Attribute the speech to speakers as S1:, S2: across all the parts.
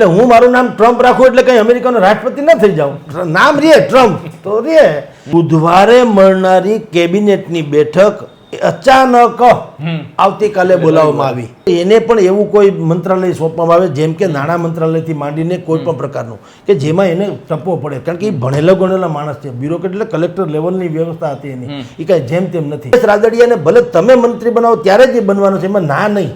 S1: એટલે હું મારું નામ ટ્રમ્પ રાખું એટલે કઈ અમેરિકાનો રાષ્ટ્રપતિ ના થઈ જાઉં. નામ રે ટ્રમ્પ. તો રે બુધવારે મળનારી કેબિનેટની બેઠક અચાનક આવતીકાલે બોલાવવામાં આવી. એને પણ એવું કોઈ મંત્રાલય સોંપવામાં આવે જેમ કે નાણાં મંત્રાલયથી માંડીને કોઈ પણ પ્રકારનું કે જેમાં એને ટપવો પડે. કારણ કે એ ભણેલો ગણેલા માણસ છે. બ્યુરોક્રેટ એટલે કલેક્ટર લેવલની વ્યવસ્થા હતી એની. એ કાંઈ જેમ તેમ નથી. રાદડિયાને ભલે તમે મંત્રી બનાવો ત્યારે જ એ બનવાનું છે. એમાં ના નહીં.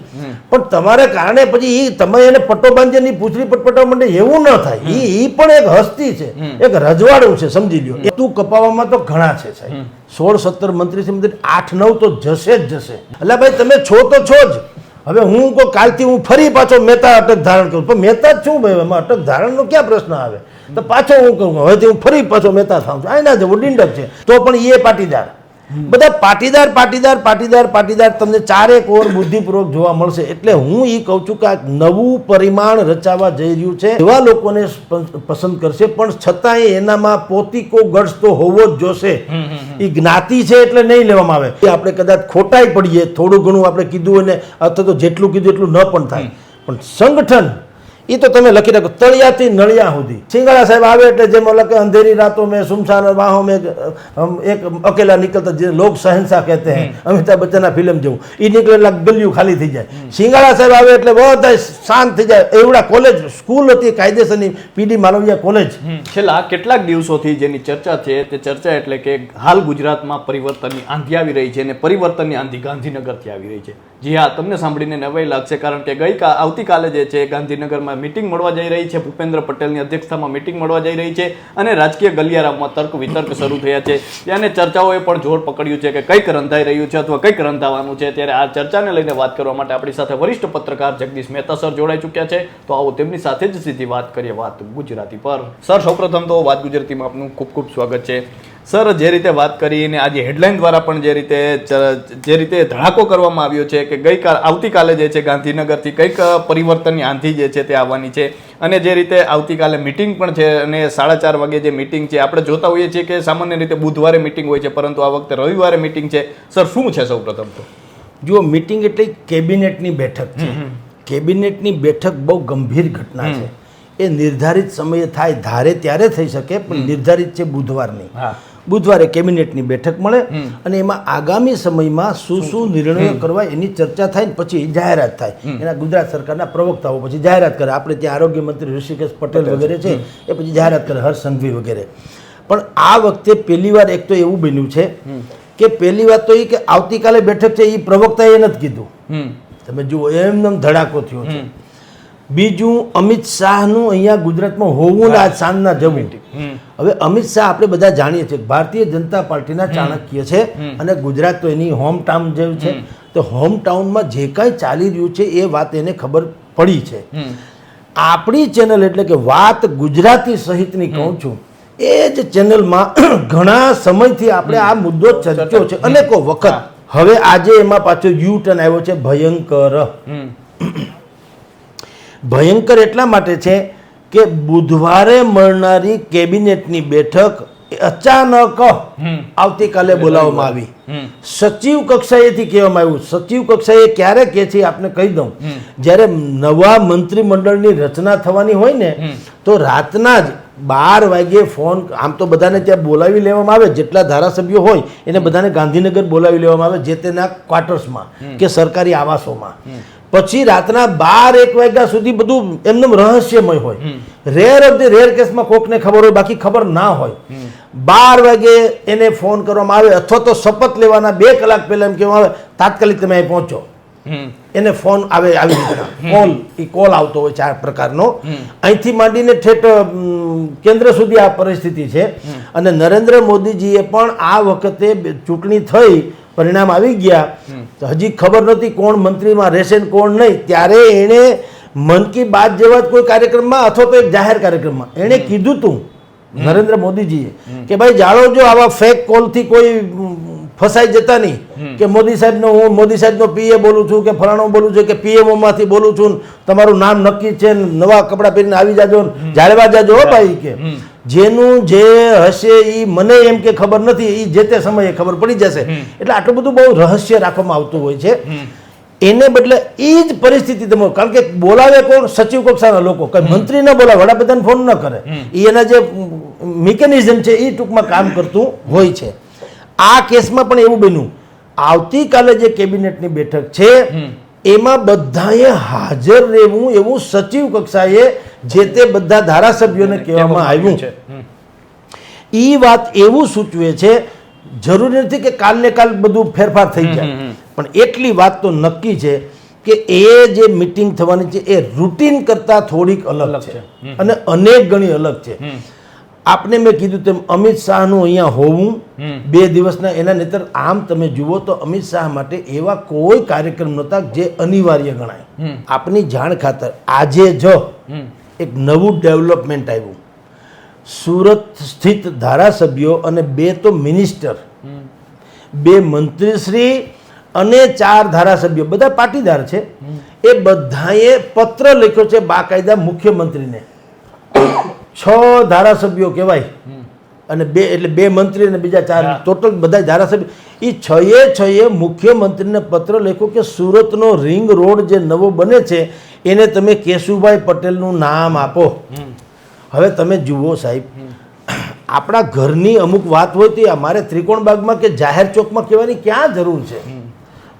S1: પણ તમારા કારણે પછી એ તમે એને પટ્ટો બાંધી એની પૂછડી પટપટાવવા માટે એવું ન થાય. એ એ પણ એક હસ્તી છે. એક રજવાડું છે સમજી લ્યો. એ તું કપાવવામાં તો ઘણા છે સાહેબ. સોળ સત્તર મંત્રી આઠ નવ તો જશે જ જશે. એટલે ભાઈ તમે છો તો છો જ. હવે હું કોઈ કાલથી હું ફરી પાછો મહેતા અટક ધારણ કરું. પણ મહેતા જ છું ભાઈ, એમાં અટક ધારણનો ક્યાં પ્રશ્ન આવે? તો પાછો હું કહું, હવેથી હું ફરી પાછો મહેતા થાઉં છું. આના જેવો ડિંડક છે. તો પણ એ પાટીદાર. બધા પાટીદાર પાટીદાર પાટીદાર પાટીદાર તમને ચારેક ઓર બુદ્ધિપૂર્વક જોવા મળશે. એટલે હું એ કહું છું કે આ નવું પરિમાણ રચાવા જઈ રહ્યું છે. એવા લોકોને પસંદ કરશે પણ છતાંય એનામાં પોતીકો ગઢ તો હોવો જ જોશે. એ જ્ઞાતિ છે એટલે નહીં લેવામાં આવે. એ આપણે કદાચ ખોટાઈ પડીએ થોડું ઘણું આપણે કીધું અને અથવા તો જેટલું કીધું એટલું ન પણ થાય. પણ સંગઠન એ તો તમે લખી રાખો તળિયાથી નળિયા સુધી. સિંગાળા સાહેબ આવે એટલે જેમ કે અંધેરી રાતો મેં સુમસાન વાહો મેં એક અકેલા નીકળતા જે લોક શહેનશાહ કહેતે હૈ અમિતાભ બચ્ચનના ફિલ્મ જેવું. એ નીકળે એટલે ગલિયું ખાલી થઈ જાય. સિંગાળા સાહેબ આવે એટલે બધા શાંત થઈ જાય. એવડા કોલેજ સ્કૂલ હતી કાયદેસરની પીડી માલવિયા કોલેજ.
S2: છેલ્લા કેટલાક દિવસોથી જેની ચર્ચા છે તે ચર્ચા એટલે કે હાલ ગુજરાતમાં પરિવર્તનની આંધી આવી રહી છે અને પરિવર્તનની આંધી ગાંધીનગરથી આવી રહી છે. જી હા તમને સાંભળીને નવાઈ લાગશે કારણ કે ગઈ આવતીકાલે જે છે ગાંધીનગરમાં મિટિંગ મળવા જઈ રહી છે. ભૂપેન્દ્ર પટેલની અધ્યક્ષતામાં મિટિંગ મળવા જઈ રહી છે અને રાજકીય ગલિયારામાં તર્ક વિતર્ક શરૂ થયા છે. ત્યાંને ચર્ચાઓએ પણ જોર પકડ્યું છે કે કંઈક રંધાઈ રહ્યું છે અથવા કંઈક રંધાવાનું છે. ત્યારે આ ચર્ચાને લઈને વાત કરવા માટે આપણી સાથે વરિષ્ઠ પત્રકાર જગદીશ મહેતા સર જોડાઈ ચૂક્યા છે. તો આવો તેમની સાથે જ સીધી વાત કરીએ વાત ગુજરાતી પર. સર, સૌપ્રથમ તો વાત ગુજરાતીમાં આપનું ખૂબ ખૂબ સ્વાગત છે. સર જે રીતે વાત કરી અને આજે હેડલાઇન દ્વારા પણ જે રીતે જે રીતે ધડાકો કરવામાં આવ્યો છે કે ગઈકાલ આવતીકાલે જે છે ગાંધીનગરથી કંઈક પરિવર્તનની આંધી જે છે તે આવવાની છે અને જે રીતે આવતીકાલે મિટિંગ પણ છે અને સાડા ચાર વાગે જે મિટિંગ છે આપણે જોતા હોઈએ છીએ કે સામાન્ય રીતે બુધવારે મિટિંગ હોય છે પરંતુ આ વખતે રવિવારે મિટિંગ છે. સર શું છે સૌપ્રથમ તો?
S1: જુઓ મિટિંગ એટલે કેબિનેટની બેઠક છે. કેબિનેટની બેઠક બહુ ગંભીર ઘટના છે. એ નિર્ધારિત સમયે થાય ધારે ત્યારે થઈ શકે પણ નિર્ધારિત છે બુધવારની.
S2: હા.
S1: બુધવારે કેબિનેટની બેઠક મળે અને એમાં આગામી સમયમાં શું શું નિર્ણયો કરવા એની ચર્ચા થાય ને પછી જાહેરાત થાય. એના ગુજરાત સરકારના પ્રવક્તાઓ પછી જાહેરાત કરે. આપણે ત્યાં આરોગ્ય મંત્રી ઋષિકેશ પટેલ વગેરે છે. એ પછી જાહેરાત કરે હર્ષ સંઘવી વગેરે. પણ આ વખતે પહેલી વાર એક તો એવું બન્યું છે કે પહેલી વાત તો એ કે આવતીકાલે બેઠક છે એ પ્રવક્તાએ નથી કીધું. તમે જુઓ એમનેમ ધડાકો થયો છે. બીજું અમિત શાહનું અહીંયા ગુજરાતમાં હોવું ને આજ સાંજના જવું. હવે અમિત શાહ આપણે બધા જાણીએ છીએ ભારતીય જનતા પાર્ટીના ચાણક્ય છે અને ગુજરાત તો એની હોમ ટાઉન જેવું છે. તો હોમ ટાઉનમાં જે કાંઈ ચાલી રહ્યું છે એ વાત એને ખબર પડી છે. આપણી ચેનલ એટલે કે વાત ગુજરાતી સહિતની કહું છું એ જ ચેનલમાં ઘણા સમયથી આપણે આ મુદ્દો ચર્ચ્યો છે અનેકો વખત. હવે આજે એમાં પાછો યુ ટર્ન આવ્યો છે ભયંકર. ભયંકર એટલા માટે છે કે બુધવારે મળનારી કેબિનેટની બેઠક અચાનક આવતીકાલે બોલાવવામાં આવી. સચિવ કક્ષાએથી કહેવામાં આવ્યું. સચિવ કક્ષાએ ક્યારે કહે છે આપને કહી દઉં. જ્યારે નવા મંત્રીમંડળની રચના થવાની હોય ને તો રાતના જ બાર વાગ્યે ફોન આમ તો બધાને ત્યાં બોલાવી લેવામાં આવે જેટલા ધારાસભ્યો હોય એને બધાને ગાંધીનગર બોલાવી લેવામાં આવે જે તેના ક્વાર્ટર્સમાં કે સરકારી આવાસોમાં. પછી રાતના બાર એક વાગ્યા સુધી બધું એમનેમ રહસ્યમય હોય. રેર ઓફ ધી રેર કેસમાં કોકને ખબર હોય બાકી ખબર ના હોય. બાર વાગે એને ફોન કરવામાં આવે અથવા તો શપથ લેવાના બે કલાક પહેલા એમ કહેવામાં આવે તાત્કાલિક તમે અહીં પહોંચો. એને ફોન આવે આવી રીતના કોલ એ કોલ આવતો હોય ચાર પ્રકારનો. અહીંથી માંડીને ઠેઠ કેન્દ્ર સુધી આ પરિસ્થિતિ છે. અને નરેન્દ્ર મોદીજીએ પણ આ વખતે ચૂંટણી થઈ પરિણામ આવી ગયા. તો હજી ખબર નથી કોણ મંત્રીમાં રહેશે ને કોણ નહીં. ત્યારે એણે મન કી બાત જેવા જ કોઈ કાર્યક્રમમાં અથવા તો એક જાહેર કાર્યક્રમમાં એણે કીધું તું નરેન્દ્ર મોદીજીએ કે ભાઈ જાણો જો આવા ફેક કોલથી કોઈ ફસાઈ જતા નહીં. કે મોદી સાહેબનો હું મોદી સાહેબનો પીએ બોલું છું કે ફલાણો બોલું છું કે પીએમઓમાંથી બોલું છું તમારું નામ નક્કી છે નવા કપડાં પહેરીને આવી જાજો ને જાળવા જાજો ભાઈ કે. જેનું જે હશે એ મને એમ કે ખબર નથી એ જે તે સમયે ખબર પડી જશે. એટલે આટલું બધું બહુ રહસ્ય રાખવામાં આવતું હોય છે. એને બદલે એ જ પરિસ્થિતિ તમે કારણ કે બોલાવે કોણ? સચિવ કક્ષાના લોકો. કઈ મંત્રી ન બોલાવે વડાપ્રધાન ફોન ન કરે. એના જે મિકેનિઝમ છે એ ટૂંકમાં કામ કરતું હોય છે. આ કેસમાં પણ એવું બન્યું. આવતીકાલે જે કેબિનેટની બેઠક છે એમાં બધાએ હાજર રહેવું એવું સચિવ કક્ષાએ જે તે બધા ધારાસભ્યોને કહેવામાં આવ્યું
S2: છે.
S1: એ વાત એવું સૂચવે છે જરૂરી નથી કે કાલ ને કાલ બધું ફેરફાર થઈ જાય. પણ એટલી વાત તો નક્કી છે કે એ જે મીટિંગ થવાની છે એ રૂટીન કરતા થોડીક અલગ છે. અને અનેક ગણી અલગ છે. આપને મેં કીધું તેમ અમિત શાહનું અહીંયા હોવું બે દિવસના એના નેતર આમ તમે જુઓ તો અમિત શાહ માટે એવા કોઈ કાર્યક્રમ નહોતા જે અનિવાર્ય ગણાય. આપની જાણ ખાતર આજે જ એક નવું ડેવલપમેન્ટ આવ્યું. સુરત સ્થિત ધારાસભ્યો અને બે તો મિનિસ્ટર બે મંત્રીશ્રી અને ચાર ધારાસભ્યો બધા પાટીદાર છે. એ બધાએ પત્ર લખ્યો છે બાકાયદા મુખ્યમંત્રીને. છ ધારાસભ્યો કહેવાય. અને બે એટલે બે મંત્રી અને બીજા ચાર ટોટલ બધા ધારાસભ્ય. એ છએ છએ મુખ્યમંત્રીને પત્ર લખ્યો કે સુરતનો રિંગ રોડ જે નવો બને છે એને તમે કેશુભાઈ પટેલનું નામ આપો. હવે તમે જુઓ સાહેબ આપણા ઘરની અમુક વાત હોય તો એ અમારે ત્રિકોણબાગમાં કે જાહેર ચોકમાં કહેવાની ક્યાં જરૂર છે?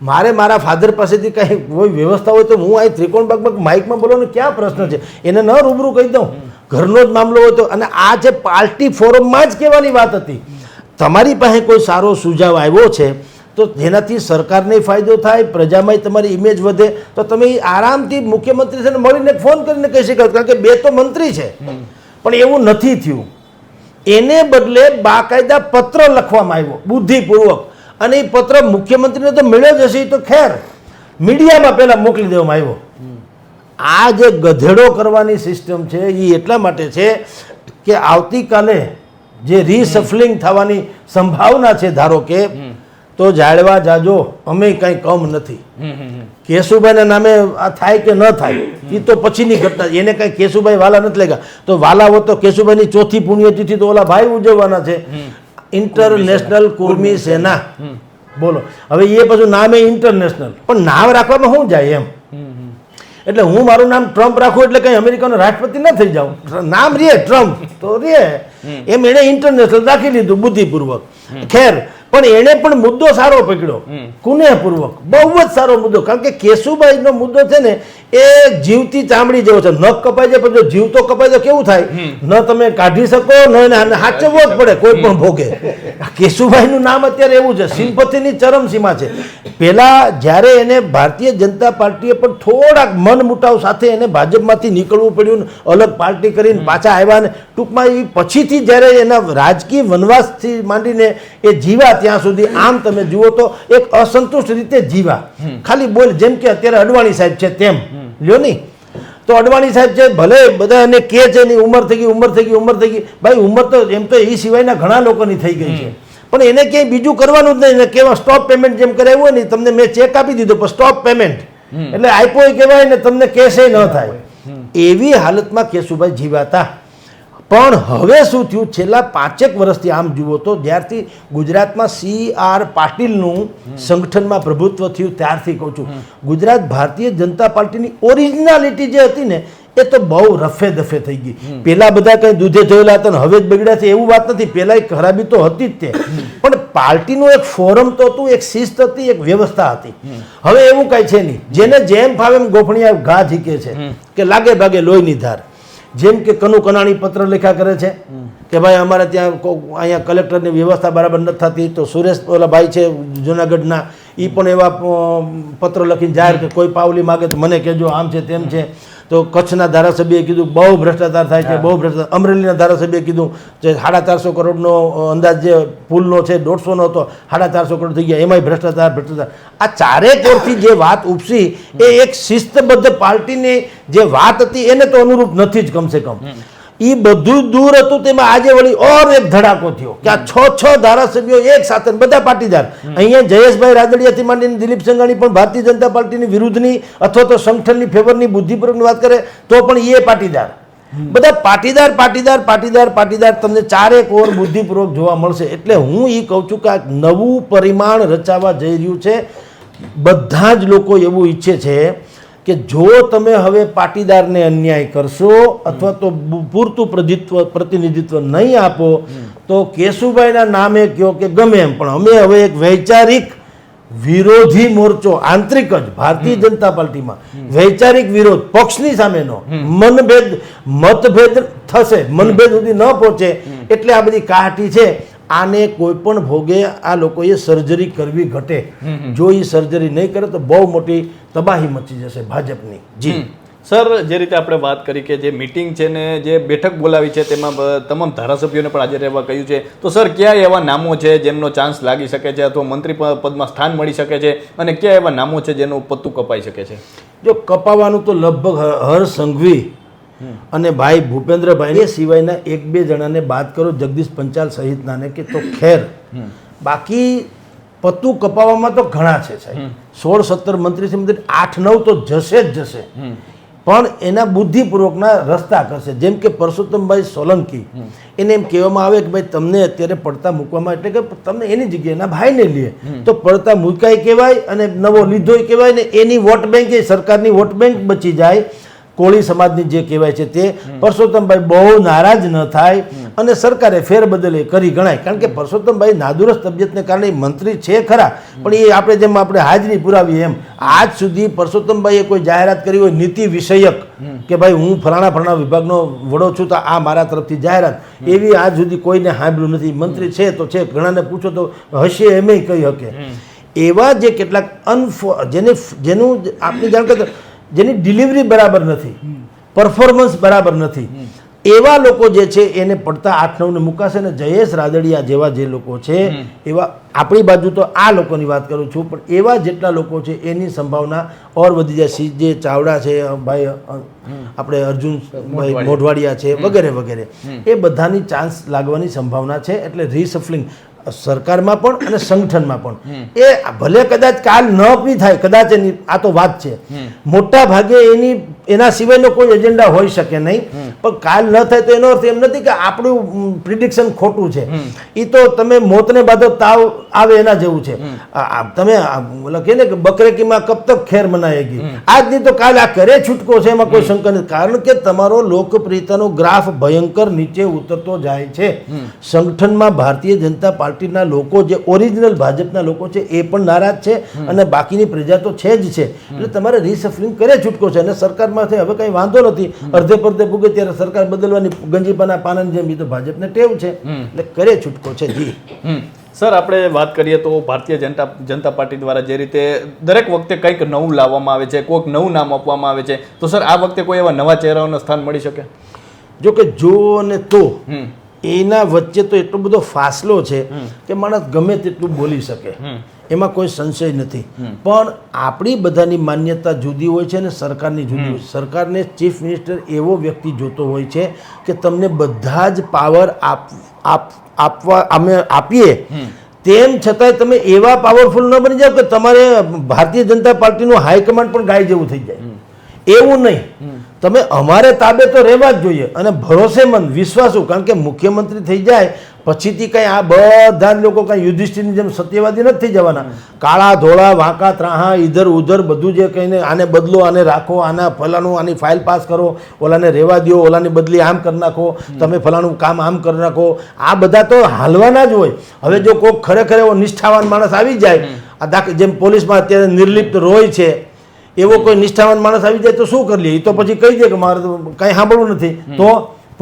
S1: મારે મારા ફાધર પાસેથી કંઈ કોઈ વ્યવસ્થા હોય તો હું અહીં ત્રિકોણબાગમાં માઇકમાં બોલવાનો ક્યાં પ્રશ્ન છે? એને ન રૂબરૂ કહી દઉં. ઘરનો જ મામલો હતો અને આ જે પાર્ટી ફોરમમાં જ કહેવાની વાત હતી. તમારી પાસે કોઈ સારો સુઝાવ આવ્યો છે, તો જેનાથી સરકારને ફાયદો થાય પ્રજામાં તમારી ઇમેજ વધે, તો તમે આરામથી મુખ્યમંત્રી સાથે મળીને ફોન કરીને કહી શકો કારણ કે બે તો મંત્રી છે. પણ એવું નથી થયું. એને બદલે બાકાયદા પત્ર લખવામાં આવ્યો, બુદ્ધિપૂર્વક. અને એ પત્ર મુખ્યમંત્રીને તો મળ્યો જ હશે તો ખેર. મીડિયામાં પહેલાં મોકલી દેવામાં આવ્યો. આ જે ગધેડો કરવાની સિસ્ટમ છે એ એટલા માટે છે કે આવતીકાલે જે રીસફલિંગ થવાની સંભાવના છે ધારો કે તો જાળવા જાજો અમે કંઈ કમ નથી. કેશુભાઈના નામે આ થાય કે ન થાય એ તો પછીની ઘટના એને કાંઈ કેશુભાઈ વાલા નથી લેગા તો વાલા હોત તો કેશુભાઈની ચોથી પુણ્યતિથિ તો ઓલા ભાઈ ઉજવવાના છે. ઇન્ટરનેશનલ કુર્મી સેના. બોલો. હવે એ પાછું નામે ઇન્ટરનેશનલ. પણ નામ રાખવામાં શું જાય એમ? એટલે હું મારું નામ ટ્રમ્પ રાખું એટલે કઈ અમેરિકાનો રાષ્ટ્રપતિ ના થઈ જાઉં. નામ રે ટ્રમ્પ તો રે એમ એણે ઇન્ટરનેશનલ રાખી લીધું બુદ્ધિપૂર્વક. ખેર પણ એણે પણ મુદ્દો સારો પકડ્યો. કુનેહપૂર્વક. બહુ જ સારો મુદ્દો. કારણ કે કેશુભાઈનો મુદ્દો છે ને એ જીવતી ચામડી જેવો છે. નખ કપાઈ જાય પણ જો જીવ તો કપાઈ જાય કેવું થાય? ન તમે કાઢી શકો ન એને હાચવવો જ પડે કોઈ પણ ભોગે. કેશુભાઈનું નામ અત્યારે એવું છે સિમ્પથીની ચરમસીમા છે. પેલા જ્યારે એને ભારતીય જનતા પાર્ટીએ પણ થોડાક મન મુટાવ સાથે એને ભાજપમાંથી નીકળવું પડ્યું ને અલગ પાર્ટી કરીને પાછા આવ્યા ને ટૂંકમાં એ પછીથી જ્યારે એના રાજકીય વનવાસથી માંડીને એ જીવા ત્યાં સુધી આમ તમે જુઓ તો એક અસંતુષ્ટ રીતે જીવા. ખાલી બોલ જેમ કે અત્યારે અડવાણી સાહેબ છે તેમ. લ્યો નહીં. તો અડવાણી સાહેબ છે ભલે બધા એને કે છે એની ઉંમર થઈ ગઈ ઉંમર થઈ ગઈ ઉંમર થઈ ગઈ. ભાઈ ઉંમર તો એમ તો એ સિવાયના ઘણા લોકોની થઈ ગઈ છે. પણ એને ક્યાંય બીજું કરવાનું જ નહીં. કેવા સ્ટોપ પેમેન્ટ જેમ કરાવ્યું હોય ને તમને મેં ચેક આપી દીધો પણ સ્ટોપ પેમેન્ટ એટલે આપ્યો કહેવાય ને તમને કેસે ન થાય. એવી હાલતમાં કેશુભાઈ જીવાતા. પણ હવે શું થયું? છેલ્લા પાંચેક વર્ષથી આમ જુઓ તો જ્યારથી ગુજરાતમાં સી આર પાટીલનું સંગઠનમાં પ્રભુત્વ થયું ત્યારથી કહું છું. ગુજરાત ભારતીય જનતા પાર્ટીની ઓરિજિનાલિટી જે હતી ને એ તો બહુ રફે દફે થઈ ગઈ. પેલા બધા કઈ દૂધે જોયેલા હતા હવે જ બગડ્યા છે એવું વાત નથી. પેલા એક ખરાબી તો હતી જ તે. પણ પાર્ટીનું એક ફોરમ તો હતું એક શિસ્ત હતી એક વ્યવસ્થા હતી. હવે એવું કઈ છે નહીં. જેને જેમ ફાવે એમ ગોફણિયા ઘા ઝીકે છે. કે લાગે ભાગે લોહીની ધાર. જેમ કે કનુ કનાણી પત્ર લેખા કરે છે કે ભાઈ અમારે ત્યાં અહીંયા કલેક્ટરની વ્યવસ્થા બરાબર નથી થતી તો સુરેશ ઓલા ભાઈ છે જુનાગઢના એ પણ એવા પત્ર લખીને જાહેર કે કોઈ પાવલી માગે તો મને કહેજો આમ છે તેમ છે. તો કચ્છના ધારાસભ્યએ કીધું બહુ ભ્રષ્ટાચાર થાય છે બહુ ભ્રષ્ટાચાર અમરેલીના ધારાસભ્યએ કીધું જે સાડા ચારસો કરોડનો અંદાજ જે પુલનો છે દોઢસોનો હતો સાડા ચારસો કરોડ થઈ ગયા એમાંય ભ્રષ્ટાચાર ભ્રષ્ટાચાર. આ ચારે કોરથી જે વાત ઉપસી એ એક શિસ્તબદ્ધ પાર્ટીની જે વાત હતી એને તો અનુરૂપ નથી જ કમસે કમ. એ બધું દૂર હતું તેમાં આજે વળી ઓર એક ધડાકો થયો કે આ છ છ ધારાસભ્યો એક સાથે બધા પાટીદાર. અહીંયા જયેશભાઈ રાદડિયાથી માંડીને દિલીપ સંઘાણી પણ ભારતીય જનતા પાર્ટીની વિરુદ્ધની અથવા તો સંગઠનની ફેવરની બુદ્ધિપૂર્વકની વાત કરે તો પણ એ પાટીદાર. બધા પાટીદાર પાટીદાર પાટીદાર પાટીદાર તમને ચારેક ઓર બુદ્ધિપૂર્વક જોવા મળશે. એટલે હું એ કહું છું કે આ નવું પરિમાણ રચાવા જઈ રહ્યું છે. બધા જ લોકો એવું ઈચ્છે છે કે જો તમે હવે પાટીદારને અન્યાય કરશો અથવા તો પૂરતું પ્રતિત્વ પ્રતિનિધિત્વ નહીં આપો તો કેશુભાઈના નામે કહો કે ગમે એમ. પણ અમે હવે એક વૈચારિક વિરોધી મોરચો આંતરિક જ ભારતીય જનતા પાર્ટીમાં. વૈચારિક વિરોધ પક્ષની સામેનો. મનભેદ મતભેદ થશે મનભેદ સુધી ન પહોંચે એટલે આ બધી કાહટી છે. આને કોઈ પણ ભોગે આ લોકોએ સર્જરી કરવી ઘટે. જો એ સર્જરી નહીં કરે તો બહુ મોટી તબાહી મચી જશે ભાજપની. જી.
S2: સર જે રીતે આપણે વાત કરી કે જે મિટિંગ છે ને જે બેઠક બોલાવી છે તેમાં તમામ ધારાસભ્યોને પણ હાજર રહેવા કહ્યું છે. તો સર કયા એવા નામો છે જેમનો ચાન્સ લાગી શકે છે અથવા મંત્રી પદમાં સ્થાન મળી શકે છે? અને કયા એવા નામો છે જેનું પત્તું કપાઈ શકે છે?
S1: જો કપાવાનું તો લગભગ હર સંઘવી અને ભાઈ ભૂપેન્દ્રભાઈ એ સિવાયના એક બે જણાને બાદ કરો જગદીશ પંચાલ સહિતનાને કે તો ખેર. બાકી પત્તું કપાવવામાં તો ઘણા છે સાહેબ. સોળ સત્તર મંત્રી છે આઠ નવ તો જશે જ જશે. પણ એના બુદ્ધિપૂર્વકના રસ્તા કરશે. જેમ કે પરસોત્તમભાઈ સોલંકી એને એમ કહેવામાં આવે કે ભાઈ તમને અત્યારે પડતા મૂકવામાં એટલે કે તમને એની જગ્યાએ એના ભાઈને લે તો પડતા મૂકાય કહેવાય અને નવો લીધોય કહેવાય ને એની વોટ બેંક એ સરકારની વોટ બેંક બચી જાય. કોળી સમાજની જે કહેવાય છે તે પરસોત્તમભાઈ બહુ નારાજ ન થાય અને સરકારે ફેરબદલ એ કરી ગણાય. કારણ કે પરસોત્તમભાઈ નાદુરસ્ત તબિયતને કારણે મંત્રી છે ખરા, પણ એ આપણે જેમ આપણે હાજરી પુરાવી એમ, આજ સુધી પરસોત્તમભાઈએ કોઈ જાહેરાત કરી હોય નીતિ વિષયક કે ભાઈ હું ફલાણા ફલાણા વિભાગનો વડો છું તો આ મારા તરફથી જાહેરાત. એવી આજ સુધી કોઈને સાંભળ્યું નથી. મંત્રી છે તો છે, ઘણાને પૂછો તો હશે એમ કહી શકે. એવા જે કેટલાક અનફો, જેને, જેનું આપની જાણ કરતા જેની ડિલિવરી બરાબર નથી. પરફોર્મન્સ બરાબર નથી. એવા લોકો જે છે એને પડતા આઠ નવને મુકાશે ને જયેશ રાદડિયા જેવા જે લોકો છે એવા આપણી બાજુ તો આ લોકોની વાત કરું છું પણ એવા જેટલા લોકો છે એની સંભાવના ઓર વધી જાય. સી જે ચાવડા છે ભાઈ આપણે અર્જુન ભાઈ મોઢવાડિયા છે વગેરે વગેરે. એ બધાની ચાન્સ લાગવાની સંભાવના છે એટલે રીસફલિંગ સરકારમાં પણ અને સંગઠનમાં પણ. એ ભલે કદાચ કાલ ન બી થાય કદાચ એની આ તો વાત છે. મોટા ભાગે એની એના સિવાયનો કોઈ એજન્ડા હોઈ શકે નહીં. પણ કાલ ન થાય તો એનો અર્થ એમ નથી કે આપણું પ્રિડિક્શન ખોટું છે. એ તો તમે મોતને બાદો તાવ આવે એના જેવું છે. તમે કહે ને કે બકરેકીમાં કબ તક ખેર મનાયેગી આજની તો કાલ આ કરે છૂટકો છે એમાં કોઈ શંકા નથી. કારણ કે તમારો લોકપ્રિયતાનો ગ્રાફ ભયંકર નીચે ઉતરતો જાય છે. સંગઠનમાં ભારતીય જનતા પાર્ટીના લોકો જે ઓરિજિનલ ભાજપના લોકો છે એ પણ નારાજ છે અને બાકીની પ્રજા તો છે જ છે. એટલે તમારે રીસફલિંગ કરે છૂટકો છે અને સરકારમાંથી હવે કંઈ વાંધો નથી. અર્ધે પડધે ભૂગે ત્યારે સરકાર બદલવાની ગંજીપાના પાનાની જેમ એ તો ભાજપને ટેવ છે. એટલે કરે છૂટકો છે જી.
S2: સર આપણે વાત કરીએ તો ભારતીય જનતા જનતા પાર્ટી દ્વારા જે રીતે દરેક વખતે કંઈક નવું લાવવામાં આવે છે કોઈક નવું નામ આપવામાં આવે છે તો સર આ વખતે કોઈ એવા નવા ચહેરાઓને સ્થાન મળી શકે?
S1: જો કે જો અને તો એના વચ્ચે તો એટલો બધો ફાસલો છે કે માણસ ગમે તેટલું બોલી શકે. એમાં કોઈ સંશય નથી. પણ આપણી બધાની માન્યતા જુદી હોય છે અને સરકારની જુદી હોય સરકારને ચીફ મિનિસ્ટર એવો વ્યક્તિ જોતો હોય છે કે તમને બધા જ પાવર આપ આપ- આપવા અમે આપીએ. તેમ છતાંય તમે એવા પાવરફુલ ન બની જાઓ કે તમારે ભારતીય જનતા પાર્ટીનું હાઈકમાન્ડ પણ ગાય જેવું થઈ જાય. એવું નહીં. તમે અમારે તાબે તો રહેવા જ જોઈએ અને ભરોસેમંદ વિશ્વાસુ કારણ કે મુખ્યમંત્રી થઈ જાય પછીથી કંઈ આ બધા લોકો કંઈ યુધિષ્ઠિરની જેમ સત્યવાદી નથી થઈ જવાના. કાળા ધોળા વાંકા ત્રાહા ઈધર ઉધર બધું જે કહીને આને બદલો આને રાખો આના ફલાણું આની ફાઇલ પાસ કરો ઓલાને રહેવા દો ઓલાની બદલી આમ કરી નાખો તમે ફલાણું કામ આમ કરી નાખો. આ બધા તો હાલવાના જ હોય. હવે જો કોઈક ખરેખર એવો નિષ્ઠાવાન માણસ આવી જાય આ દાખલ જેમ પોલીસમાં અત્યારે નિર્લિપ્ત રોય છે એવો કોઈ નિષ્ઠાવાન માણસ આવી જાય તો શું કરી લે? એ તો પછી કહી દે કે મારે કંઈ સાંભળવું નથી. તો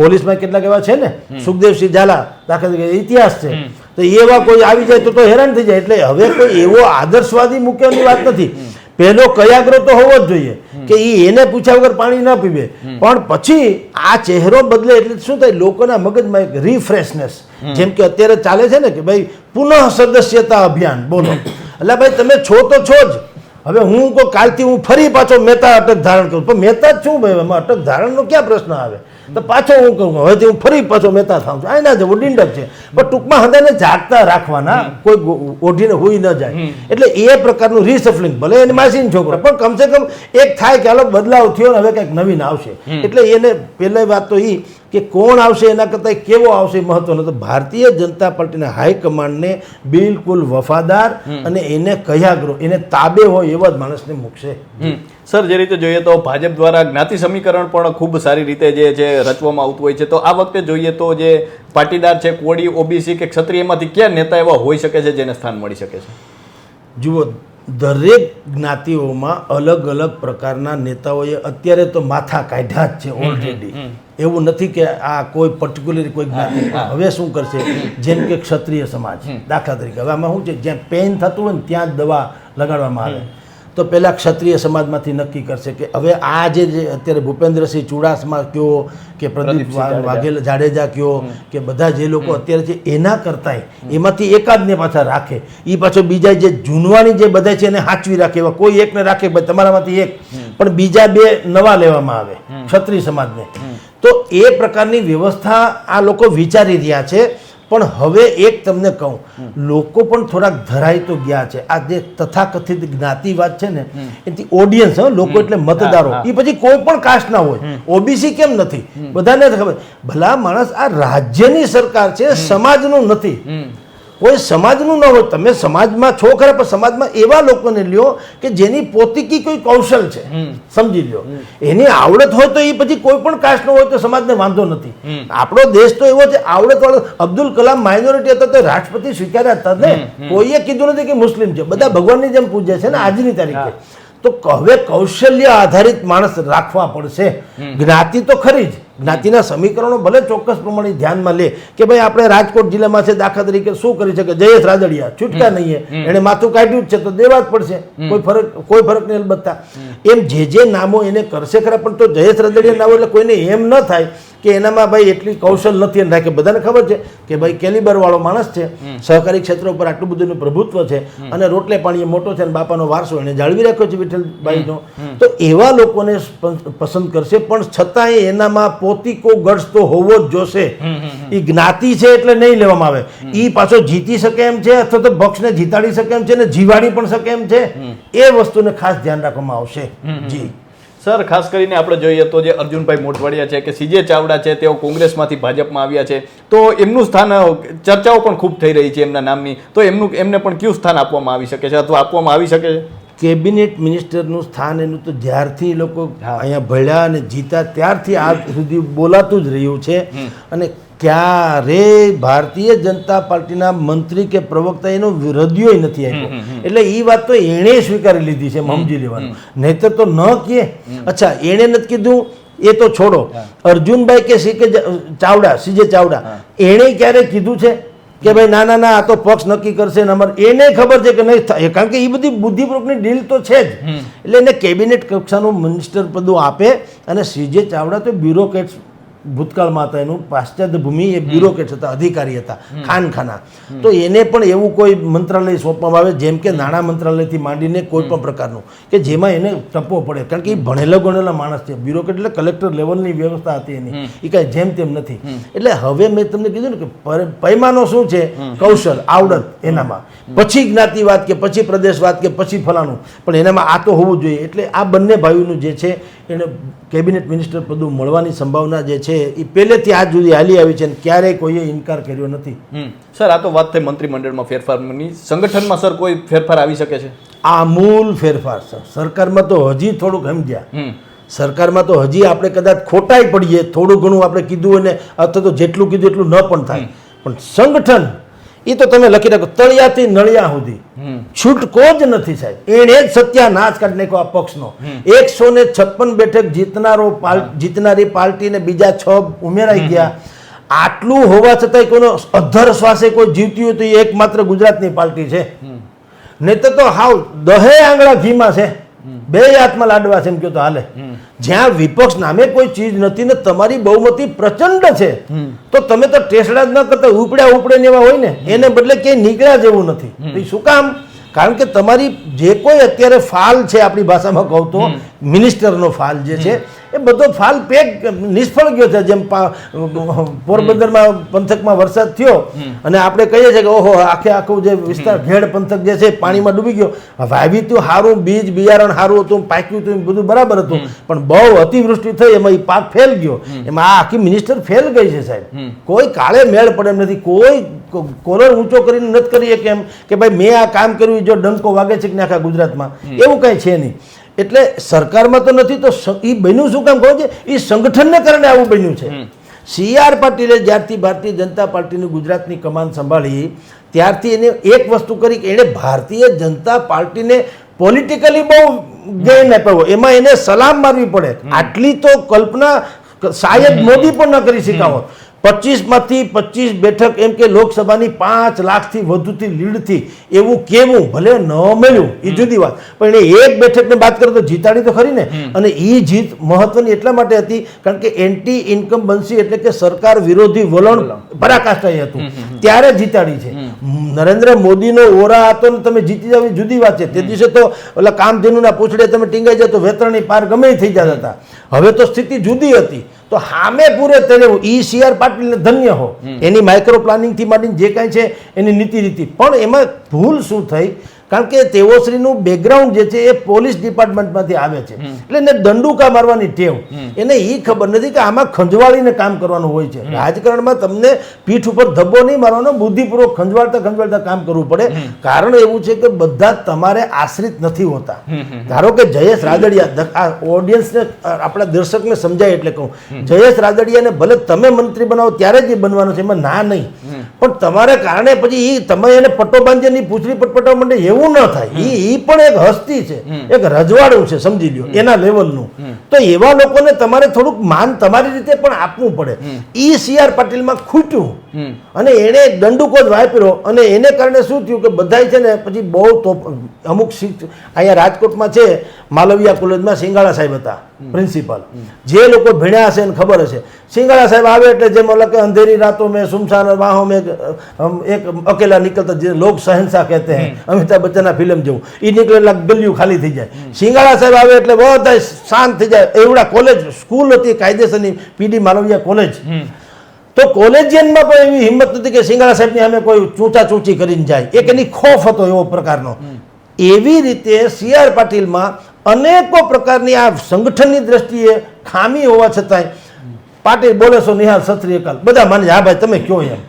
S1: પોલીસમાં કેટલાક એવા છે ને સુખદેવસિંહ ઝાલા દાખલા ઇતિહાસ છે. તો એવા કોઈ આવી જાય તો તો હેરાન થઈ જાય. એટલે હવે કોઈ એવો આદર્શવાદી મૂક્યોની વાત નથી. પહેલો કયાગ્રહ તો હોવો જ જોઈએ કે એ એને પૂછ્યા વગર પાણી ના પીવે. પણ પછી આ ચહેરો બદલે એટલે શું થાય? લોકોના મગજમાં એક રિફ્રેશનેસ જેમ કે અત્યારે ચાલે છે ને કે ભાઈ પુનઃ સદસ્યતા અભિયાન. બોલો. એટલે ભાઈ તમે છો તો છો જ. હવે હું કાલથી હું ફરી પાછો મહેતા અટક ધારણ કરું. પણ મહેતા જ છું ભાઈ. એમાં અટક ધારણનો ક્યાં પ્રશ્ન આવે? તો પાછો હું કહું હવેથી હું ફરી પાછો મહેતા થાઉં છું. આ ના જવું ડીંડક છે. પણ ટૂંકમાં હદાને જાગતા રાખવાના કોઈ ઓઢીને હોઈ ન જાય. એટલે એ પ્રકારનું રિસફલિંગ ભલે એની માસીન છોકરો પણ કમસે કમ એક થાય કે હાલો બદલાવ થયો ને હવે કંઈક નવીન આવશે. એટલે એને પહેલી વાત તો એ કે કોણ આવશે એના કરતાં કેવો આવશે મહત્વ મહત્વનો તો ભારતીય જનતા પાર્ટીના હાઈકમાન્ડને બિલકુલ વફાદાર અને એને કયા ગ્રહ એને તાબે હોય એવા જ માણસને મૂકશે.
S2: સર જે રીતે જોઈએ તો ભાજપ દ્વારા જ્ઞાતિ સમીકરણ પણ ખૂબ સારી રીતે જે છે રચવામાં આવતું હોય છે. તો આ વખતે જોઈએ તો જે પાટીદાર છે કોળી ઓબીસી કે ક્ષત્રિય એમાંથી ક્યાં નેતા એવા હોઈ શકે છે જેને સ્થાન મળી શકે છે?
S1: જુઓ દરેક જ્ઞાતિઓમાં અલગ અલગ પ્રકારના નેતાઓએ અત્યારે તો માથા કાઢ્યા જ છે ઓલરેડી એવું નથી કે આ કોઈ પર્ટિક્યુલર કોઈ જ્ઞાતિ. હવે શું કરશે? જેમ કે ક્ષત્રિય સમાજ દાખલા તરીકે. હવે આમાં શું છે? જ્યાં પેઇન થતું હોય ને ત્યાં જ દવા લગાડવામાં આવે. તો પહેલાં ક્ષત્રિય સમાજમાંથી નક્કી કરશે કે હવે આ જે અત્યારે ભૂપેન્દ્રસિંહ ચુડાસમા કયો કે પ્રદીપ વાઘેલ જાડેજા કયો કે બધા જે લોકો અત્યારે છે એના કરતાંય એમાંથી એકાદને પાછા રાખે. એ પાછો બીજા જે જૂનવાણી જે બધા છે એને હાચવી રાખે એવા. કોઈ એકને રાખે તમારામાંથી એક. પણ બીજા બે નવા લેવામાં આવે ક્ષત્રિય સમાજને. તો એ પ્રકારની વ્યવસ્થા આ લોકો વિચારી રહ્યા છે. પણ હવે એક તમને કહું લોકો પણ થોડાક ધરાઈ તો ગયા છે. આ જે તથાકથિત જ્ઞાતિવાદ છે ને એથી ઓડિયન્સ લોકો એટલે મતદારો. એ પછી કોઈ પણ કાસ્ટ ના હોય. ઓબીસી કેમ નથી? બધાને ખબર. ભલા માણસ આ રાજ્યની સરકાર છે સમાજનું નથી. કોઈ સમાજનું ન હોય તમે સમાજમાં છો ખરા પણ સમાજમાં એવા લોકોને લ્યો કે જેની પોતીકી કોઈ કૌશલ છે. સમજી લ્યો. એની આવડત હોય તો એ પછી કોઈ પણ કાસ્ટનો હોય તો સમાજને વાંધો નથી. આપણો દેશ તો એવો છે આવડત વાળો અબ્દુલ કલામ માઇનોરિટી હતા તો રાષ્ટ્રપતિ સ્વીકાર્યા હતા ને. કોઈએ કીધું નથી કે મુસ્લિમ છે. બધા ભગવાનની જેમ પૂજે છે ને આજની તારીખે. તો હવે કૌશલ્ય આધારિત માણસ રાખવા પડશે. જ્ઞાતિ તો ખરી જ. જ્ઞાતિના સમીકરણો ભલે ચોક્કસ પ્રમાણે ધ્યાનમાં લે કે ભાઈ આપણે રાજકોટ જિલ્લામાં છે દાખલા તરીકે શું કરી શકે? જયેશ રાદડિયા છૂટકા નહીં એને માથું કાઢ્યું જ છે તો દેવા જ પડશે. કોઈ ફરક કોઈ ફરક નહીં અલબત્તા. એમ જે જે નામો એને કરશે ખરા પણ તો જયેશ રાદડિયા નામો એટલે કોઈને એમ ન થાય. કે એનામાં ભાઈ એટલી કૌશલ નથી. અને કે બધાને ખબર છે કે ભાઈ કેલિબર વાળો માણસ છે. સહકારી ક્ષેત્ર ઉપર આટલું બધું પ્રભુત્વ છે. અને રોટલે પાણીએ મોટો છે અને બાપાનો વારસો એને જાળવી રાખ્યો છે વિઠ્ઠલભાઈનો. તો એવા લોકોને પસંદ કરશે. પણ છતાંય એનામાં પોતીકો ગઢ તો હોવો જ જોશે. એ જ્ઞાતિ છે એટલે નહીં લેવામાં આવે. એ પાછો જીતી શકે એમ છે અથવા તો પક્ષને જીતાડી શકે એમ છે ને જીવાડી પણ શકે એમ છે. એ વસ્તુને ખાસ ધ્યાન રાખવામાં આવશે. જી.
S2: સર ખાસ કરીને આપણે જોઈએ તો જે અર્જુનભાઈ મોટવાડિયા છે કે સીજે ચાવડા છે તેઓ કોંગ્રેસમાંથી ભાજપમાં આવ્યા છે તો એમનું સ્થાન ચર્ચાઓ પણ ખૂબ થઈ રહી છે એમના નામની. તો એમનું એમને પણ કયું સ્થાન આપવામાં આવી શકે છે અથવા આપવામાં આવી શકે છે?
S1: કેબિનેટ મિનિસ્ટરનું સ્થાન એનું તો જ્યારથી લોકો અહીંયા ભળ્યા અને જીતા ત્યારથી આ સુધી બોલાતું જ રહ્યું છે અને ક્યારે ભારતીય જનતા પાર્ટીના મંત્રી કે પ્રવક્તા એનો હૃદયો નથી આપ્યો. એટલે એ વાત તો એણે સ્વીકારી લીધી છે સમજી લેવાનું. નહીતર તો ન કહે. અચ્છા એણે નથી કીધું એ તો છોડો. અર્જુનભાઈ કે સી કે ચાવડા સીજે ચાવડા એણે ક્યારે કીધું છે કે ભાઈ ના ના ના આ તો પક્ષ નક્કી કરશે નંબર એને ખબર છે કે નહીં? થાય. કારણ કે એ બધી બુદ્ધિપૂર્વકની ડીલ તો છે જ. એટલે એને કેબિનેટ કક્ષાનું મિનિસ્ટર પદું આપે અને સીજે ચાવડા તો બ્યુરોક્રેટ્સ ભૂતકાળમાં હતા એનું પાશ્ચાત્ય ભૂમિ એ બ્યુરોક્રેટ હતા અધિકારી હતા ખાનખાના. તો એને પણ એવું કોઈ મંત્રાલય સોંપવામાં આવે જેમ કે નાણાં મંત્રાલયથી માંડીને કોઈ પણ પ્રકારનું કે જેમાં એને ટપવો પડે. કારણ કે એ ભણેલો ગણેલા માણસ છે. બ્યુરોક્રેટ એટલે કલેક્ટર લેવલની વ્યવસ્થા હતી એની. એ કાંઈ જેમ તેમ નથી. એટલે હવે મેં તમને કીધું ને કે પૈમાનો શું છે? કૌશલ આવડત એનામાં. પછી જ્ઞાતિવાદ કે પછી પ્રદેશવાદ કે પછી ફલાણું. પણ એનામાં આ તો હોવું જોઈએ. એટલે આ બંને ભાઈઓનું જે છે એને કેબિનેટ મિનિસ્ટર પદું મળવાની સંભાવના જે છે એ પહેલેથી આજ સુધી હાલી આવી છે અને ક્યારેય કોઈએ ઇનકાર કર્યો નથી.
S2: સર આ તો વાત થઈ મંત્રીમંડળમાં ફેરફારની. સંગઠનમાં સર કોઈ ફેરફાર આવી શકે છે?
S1: આમૂલ ફેરફાર સર. સરકારમાં તો હજી થોડુંક સમજ્યા. સરકારમાં તો હજી આપણે કદાચ ખોટાઈ પડીએ થોડું ઘણું આપણે કીધું અને અથવા તો જેટલું કીધું એટલું ન પણ થાય. પણ સંગઠન એ તો તમે લખી રાખો તળિયાથી નળિયા સુધી. છૂટકો જ નથી સાહેબ. એણે જ સત્યાનાશ કાઢી નાખ્યો આ પક્ષનો. એકસો ને છપ્પન બેઠક જીતનારો જીતનારી પાર્ટીને બીજા છ ઉમેરાઈ ગયા. આટલું હોવા છતાંય કોઈનો અધર શ્વાસે કોઈ જીવતી હોય તો એ એકમાત્ર ગુજરાતની પાર્ટી છે. નહીં તો તો હાવ દહે આંગળા ઘીમાં છે. બે હાથમાં લાડવા છે એમ કહો તો હાલે. જ્યાં વિપક્ષ નામે કોઈ ચીજ નથી ને તમારી બહુમતી પ્રચંડ છે તો તમે તો ટેસડા જ ન કરતા ઉપડ્યા ઉપડે ને એવા હોય ને એને બદલે ક્યાંય નીકળ્યા જેવું નથી. શું કામ? કારણ કે તમારી જે કોઈ અત્યારે ફાલ છે આપણી ભાષામાં કહું તો મિનિસ્ટરનો ફાલ જે છે એ બધો ફાલ પેક નિષ્ફળ ગયો છે. જેમ પોરબંદરમાં પંથકમાં વરસાદ થયો અને આપણે કહીએ છીએ કે ઓહો આખે આખું જે વિસ્તાર ઘેડ પંથક જે છે પાણીમાં ડૂબી ગયો. વાવી તો સારું બીજ બિયારણ સારું હતું પાક્યું હતું બધું બરાબર હતું. પણ બહુ અતિવૃષ્ટિ થઈ એમાં એ પાક ફેલ ગયો. એમાં આ આખી મિનિસ્ટર ફેલ ગઈ છે સાહેબ. કોઈ કાળે મેળ પડે એમ નથી. કોઈ કોલર ઊંચો કરીને નથી કરીએ કેમ કે ભાઈ મેં આ કામ કર્યું જો ડંકો વાગે છે કે આખા ગુજરાતમાં? એવું કાંઈ છે નહીં. એટલે સરકારમાં તો નથી તો એ બન્યું શું કામ? કહો છે? એ સંગઠનને કારણે આવું બન્યું છે. સી આર પાટીલે જ્યારથી ભારતીય જનતા પાર્ટીની ગુજરાતની કમાન સંભાળી ત્યારથી એને એક વસ્તુ કરી કે એણે ભારતીય જનતા પાર્ટીને પોલિટિકલી બહુ ગેઇન આપ્યો. એમાં એને સલામ મારવી પડે. આટલી તો કલ્પના શાયદ મોદી પણ ન કરી શકાવો પચીસમાંથી પચીસ બેઠક એમ કે લોકસભાની પાંચ લાખથી વધુથી લીડથી એવું કેવું? ભલે ન મળ્યું એ જુદી વાત. પણ એ એક બેઠકને વાત કરો તો જીતાડી તો ખરી ને. અને એ જીત મહત્વની એટલા માટે હતી કારણ કે એન્ટી ઇન્કમ બનશી એટલે કે સરકાર વિરોધી વલણ પરાકાષ્ઠાએ હતું. ત્યારે જીતાડી છે. નરેન્દ્ર મોદીનો ઓરા હતો ને તમે જીતી જાવ જુદી વાત છે. તે દિવસે તો ઓલા કામધેનુના પૂછડે તમે ટીંગાઈ જાય તો વેતરણની પાર ગમે થઈ જતા હતા. હવે તો સ્થિતિ જુદી હતી. તો સામે પૂરે તેને ઈ સીઆર પાટીલને ધન્ય હો. એની માઇક્રો પ્લાનિંગથી માંડીને જે કાંઈ છે એની નીતિ રીતિ પણ એમાં ભૂલ શું થઈ? કારણ કે તેઓશ્રીનું બેકગ્રાઉન્ડ જે છે એ પોલીસ ડિપાર્ટમેન્ટમાંથી આવે છે. એટલે એને દંડુકા મારવાની ટેવ. એને એ ખબર નથી કે આમાં ખંજવાળીને કામ કરવાનું હોય છે. રાજકારણમાં તમને પીઠ ઉપર ધબ્બો નહીં મારવાનો બુદ્ધિપૂર્વક ખંજવાળતા ખંજવાળતા કામ કરવું પડે. કારણ એવું છે કે બધા તમારે આશ્રિત નથી હોતા. ધારો કે જયેશ રાદડિયા આ ઓડિયન્સને આપણા દર્શકને સમજાય એટલે કહું. જયેશ રાદડિયાને ભલે તમે મંત્રી બનાવો ત્યારે જ એ બનવાનો છે એમાં ના નહીં. પણ તમારે કારણે પછી એ તમે એને પટ્ટો બાંધીને પૂછડી પટપટાવવા માંડે એવું ન થાય. એ એ પણ એક હસ્તી છે. એક રજવાડું છે સમજી લ્યો એના લેવલનું. તો એવા લોકોને તમારે થોડુંક માન તમારી રીતે પણ આપવું પડે. ઈ સીઆર પાટીલમાં ખૂટ્યું. અને એણે દંડુકો જ વાપર્યો. અને એને કારણે શું થયું કે બધાય છે ને પછી બહુ તો અમુક શિક્ષ અહીંયા રાજકોટમાં છે માલવિયા કોલેજમાં સિંગાળા સાહેબ હતા પ્રિન્સિપાલ. જે લોકો ભણ્યા હશે એને ખબર હશે. સિંગાળા સાહેબ આવે એટલે જેમ મતલબ કે અંધેરી રાતો મેં સુમસાન વાહો મેં એક અકેલા નીકળતા જે લોક સહનશા કહેતે હે અમિતાભ બચ્ચનના ફિલ્મ જેવું. એ નીકળે એટલે ગલ્યું ખાલી થઈ જાય. સિંગાળા સાહેબ આવે એટલે બધા શાંત થઈ જાય. એવડા કોલેજ સ્કૂલ હતી કાયદેસરની પીડી માલવિયા કોલેજ. તો કોલેજિયનમાં પણ એવી હિંમત નથી કે સિંગાળા સાહેબની અમે કોઈ ચૂંચા ચૂંચી કરીને જાય. એક એની ખોફ હતો એવો પ્રકારનો. એવી રીતે સી આર પાટીલમાં અનેકો પ્રકારની આ સંગઠનની દ્રષ્ટિએ ખામી હોવા છતાંય પાટીલ બોલે છો નિહાલ સત્રી અકાલ. બધા માને હા ભાઈ તમે કયો એમ?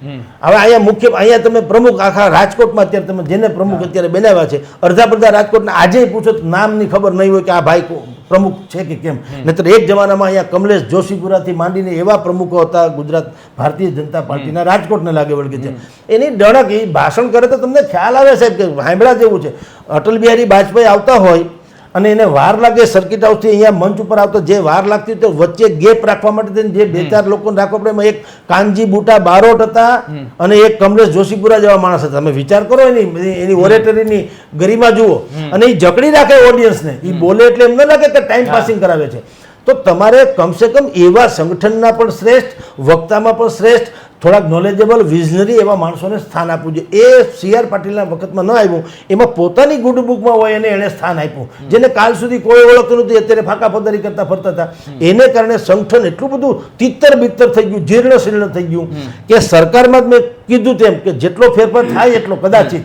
S1: હવે અહીંયા મુખ્ય અહીંયા તમે પ્રમુખ આખા રાજકોટમાં અત્યારે તમે જેને પ્રમુખ અત્યારે બનાવ્યા છે અડધા પડધા રાજકોટના આજે પૂછો તો નામની ખબર નહીં હોય કે આ ભાઈ પ્રમુખ છે કે કેમ. નહીતર એક જમાનામાં અહીંયા કમલેશ જોશીપુરાથી માંડીને એવા પ્રમુખો હતા ગુજરાત ભારતીય જનતા પાર્ટીના રાજકોટને લાગે વળગે છે. એની ડણક એ ભાષણ કરે તો તમને ખ્યાલ આવે સાહેબ કે હાંભળા જેવું છે. અટલ બિહારી વાજપેયી આવતા હોય અને એને વાર લાગે સર્કિટ હાઉસથી અહીંયા મંચ ઉપર આવતો જે વાર લાગતી તો વચ્ચે ગેપ રાખવા માટે જે બે ચાર લોકોને રાખવા પડે. એમાં એક કાનજી બુટા બારોટ હતા અને એક કમલેશ જોશીપુરા જેવા માણસ હતા. તમે વિચાર કરો એની એની ઓરેટરીની ગરિમા જુઓ. અને એ જકડી રાખે ઓડિયન્સને એ બોલે એટલે એમ ન લાગે કે ટાઈમ પાસિંગ કરાવે છે. તો તમારે કમસે કમ એવા સંગઠનના પણ શ્રેષ્ઠ વક્તામાં પણ શ્રેષ્ઠ થોડાક નોલેજેબલ વિઝનરી એવા માણસોને સ્થાન આપવું જોઈએ એ સી આર પાટીલના વખતમાં ન આવ્યું એમાં પોતાની ગુડ બુકમાં હોય એને એણે સ્થાન આપ્યું. જેને કાલ સુધી કોઈ ઓળખતું નથી અત્યારે ફાંકા ફોદારી કરતા ફરતા હતા. એને કારણે સંગઠન એટલું બધું તિત્તર બિત્તર થઈ ગયું જીર્ણ શીર્ણ થઈ ગયું કે સરકારમાં જ મેં કીધું તેમ કે જેટલો ફેરફાર થાય એટલો કદાચિત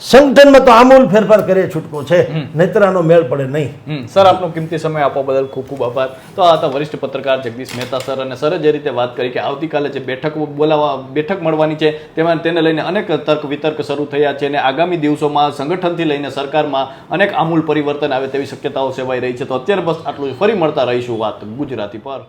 S1: સંગઠનમાં તો આમૂલ ફેરફાર કરે છૂટકો છે નહીતર આનો મેળ પડે નહીં.
S2: સર આપનો કિંમતી સમય આપવા બદલ ખૂબ ખૂબ આભાર. તો આ હતા વરિષ્ઠ પત્રકાર જગદીશ મહેતા સર અને સરે જે રીતે વાત કરી કે આવતીકાલે જે બેઠક બોલાવવા બેઠક મળવાની છે તેમાં તેને લઈને અનેક તર્ક વિતર્ક શરૂ થયા છે અને આગામી દિવસોમાં સંગઠનથી લઈને સરકારમાં અનેક આમૂલ પરિવર્તન આવે તેવી શક્યતાઓ સેવાઈ રહી છે. તો અત્યારે બસ આટલું જ. ફરી મળતા રહીશું વાત ગુજરાતી પર.